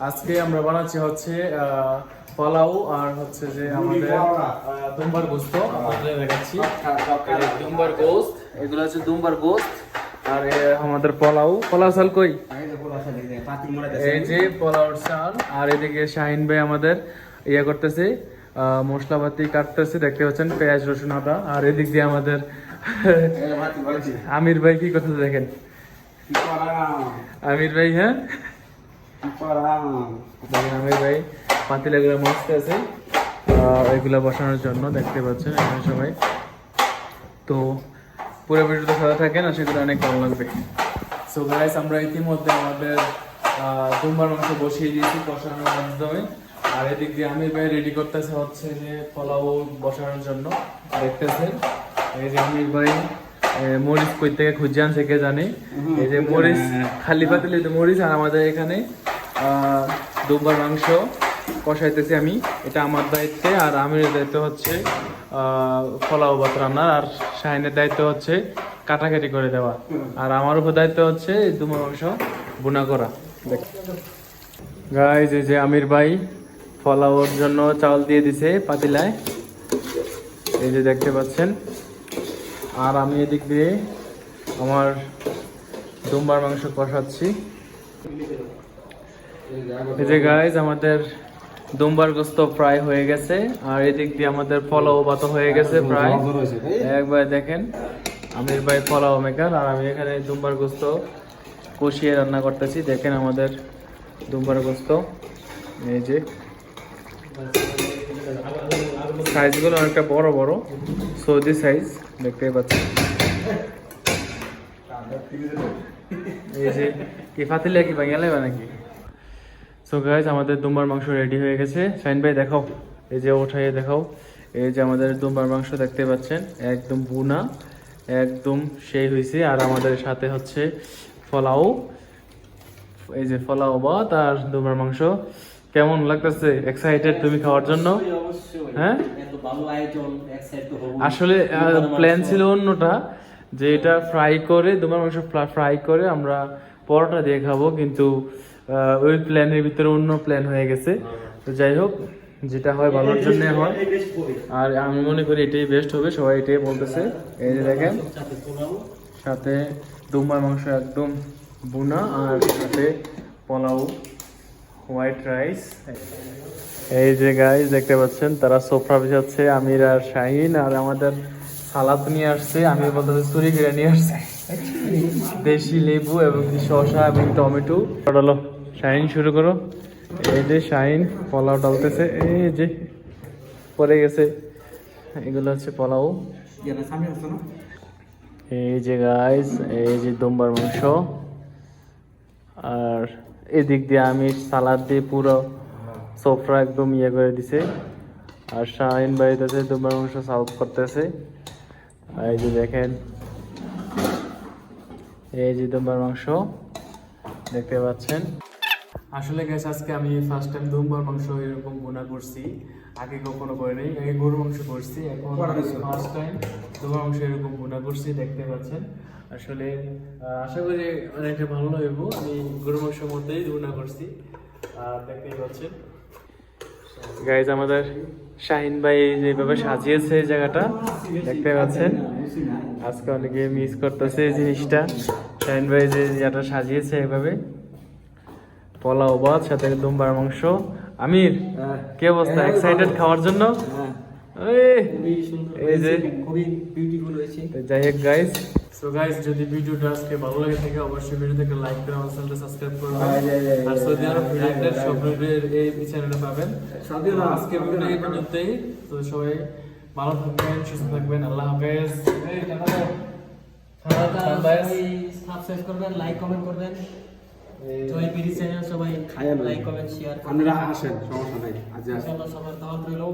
আজকে আমরা বানাচ্ছি হচ্ছে পোলাও আর হচ্ছে যে আমাদের দুম্বার গোস্ত এগুলো হচ্ছে দুম্বার গোস্ত, আর আমাদের পোলাও। পোলাও চাল কই? এই যে পোলাওর চাল আর এদিকে শাহিন ভাই আমাদের ইয়ে করতেছে মশলাপাতি কাটতেছে দেখতে পাচ্ছেন পেঁয়াজ রসুন আদা আর এদিক দিয়ে আমাদের আমির ভাই কি করতেছে দেখেন? আমির ভাই হ্যাঁ? দেখেন আমির ভাই পাতিল এগুলো মস্ত আছে আহ, এগুলো বসানোর জন্য দেখতে পাচ্ছেন এখানে সবাই। তো পুরো ভিডিওতে সাথে থাকেন অনেক ভালো লাগবে। সো গাইস আমরা ইতিমধ্যে আমাদের দুম্বার মাংস বসিয়ে দিয়েছি কষানোর মাধ্যমে। আর এদিক দিয়ে আমির ভাই রেডি করতেছে হচ্ছে যে পোলাও বসানোর জন্য। দেখতেছেন? এই যে আমির ভাই মরিচ কই থেকে খুঁজে আনছে কে জানে। এই যে মরিচ খালি পাতিলে তো মরিচ আর আমাদের এখানে দুম্বার মাংস কষাইতেছি আমি। এটা আমার দায়িত্বে আর আমির দায়িত্ব হচ্ছে আহ, পোলাও ভাত রান্নার। আর শাহিনের দায়িত্ব হচ্ছে কাটাকাটি করে দেওয়া। আর আমার উপর দায়িত্ব হচ্ছে দুম্বার মাংস বুনা করা। গাইজ এই যে আমির ভাই ফলাওয়ার জন্য চাউল দিয়ে দিছে পাতিলায়। এই যে দেখতে পাচ্ছেন। আর আমি এদিক দিয়ে আমার দুম্বার মাংস কষাচ্ছি। এই যে গাইজ আমাদের দুম্বার গোস্ত প্রায় হয়ে গেছে। আর এদিক দিয়ে আমাদের পোলাও ভাত হয়ে গেছে প্রায়। একবার দেখেন। আমির ভাই পোলাও মেকার আর আমি এখানে দুম্বার গোস্ত কষিয়ে রান্না করতেছি। দেখেন আমাদের দুম্বার গোস্ত। এই যে। সাইজগুলো অনেকটা বড় বড়, সৌদি সাইজ, দেখতেই পাচ্ছেন। এই যে, কি কি নাকি? সো গাইজ আমাদের মাংস রেডি হয়ে গেছে। দেখাও। এই যে দেখাও। এই যে, আমাদের দুম্বার মাংস দেখতে পাচ্ছেন। একদম বুনা একদম সেই হয়েছে আর আমাদের সাথে হচ্ছে ফলাও। এই যে ফলাও ভাত আর দুমার মাংস। কেমন লাগতেছে? এক্সাইটেড তুমি খাওয়ার জন্য? হ্যাঁ? আসলে প্ল্যান ছিল অন্যটা যে এটা ফ্রাই করে দুমার মাংস ফ্রাই করে আমরা পরোটা দিয়ে খাব। কিন্তু ওই প্ল্যানের ভিতরে অন্য প্ল্যান হয়ে গেছে। তো যাই হোক যেটা হয় ভালোর জন্য হয়। আর আমি মনে করি এটাই বেস্ট হবে, সবাই এটাই বলতেছে। এই যে দেখেন, সাথে দুম্বার মাংস একদম বুনা আর সাথে পোলাও হোয়াইট রাইস এই যে গাইস দেখতে পাচ্ছেন, তারা সোফা বিছাচ্ছে, আমির আর শাহিন আর আমাদের সালাদ নিয়ে আসছে। আমি বলতে চুরি করে নিয়ে আসছে। দেশি লেবু এবং শসা এবং টমেটো। শাহিন শুরু করো। এই যে শাহিন পোলাও ডালতেছে। এই যে পরে গেছে। এগুলো হচ্ছে পোলাও। এই যে গাইস এই যে দম্বার মাংস। আর এদিক দিয়ে আমি সালাদ দিয়ে পুরো সোফরা একদম ইয়ে করে দিছে। আর শাহিন বাড়িতেছে দম্বার মাংস সার্ভ করতেছে। আর এই যে দেখেন। এই যে দম্বার মাংস। দেখতে পাচ্ছেন? আসলে গ্যাস আজকে আমি ফার্স্ট টাইম দুম্বার মাংস এরকম বোনা করছি। আগে কখনো করে নেই আগে গরু মাংস করছি এখন ফার্স্ট টাইম দুম্বার মাংস এরকম বোনা করছি দেখতে পাচ্ছেন। আসলে আশা করি অনেকটা ভালো লাগবে আমি গরু মাংসের মধ্যেই বোনা করছি আর দেখতেই পাচ্ছেন। গাইজ আমাদের শাহিন ভাই যেভাবে সাজিয়েছে এই জায়গাটা দেখতে পাচ্ছেন। আজকে অনেকে মিস করতেছে এই জিনিসটা। শাহিন ভাই যে জায়গাটা সাজিয়েছে এভাবে। পোলাও ভাত সাথে দুম্বার মাংস। আমির কি অবস্থা? এক্সাইটেড খাওয়ার জন্য? এই, খুবই যে। খুবই বিউটিফুল হয়েছে। যাই হোক গাইস সো গাইস যদি ভিডিওটা আজকে ভালো লাগে থাকে অবশ্যই ভিডিওটাকে লাইক করে আমার চ্যানেলটা সাবস্ক্রাইব করবেন আর সৌদি আরব রিলেটেড সব এই চ্যানেলে পাবেন। সৌদি আরব আজকে ভিডিও এই পর্যন্তই। তো সবাই ভালো থাকবেন সুস্থ থাকবেন। আল্লাহ হাফেজ। সাবস্ক্রাইব করবেন লাইক কমেন্ট করবেন। জয় পিডি চ্যানেল সবাই। লাইক কমেন্ট শেয়ার আপনারা আসেন সমস্যা নাই। আজ সবার দাওয়াত রইল।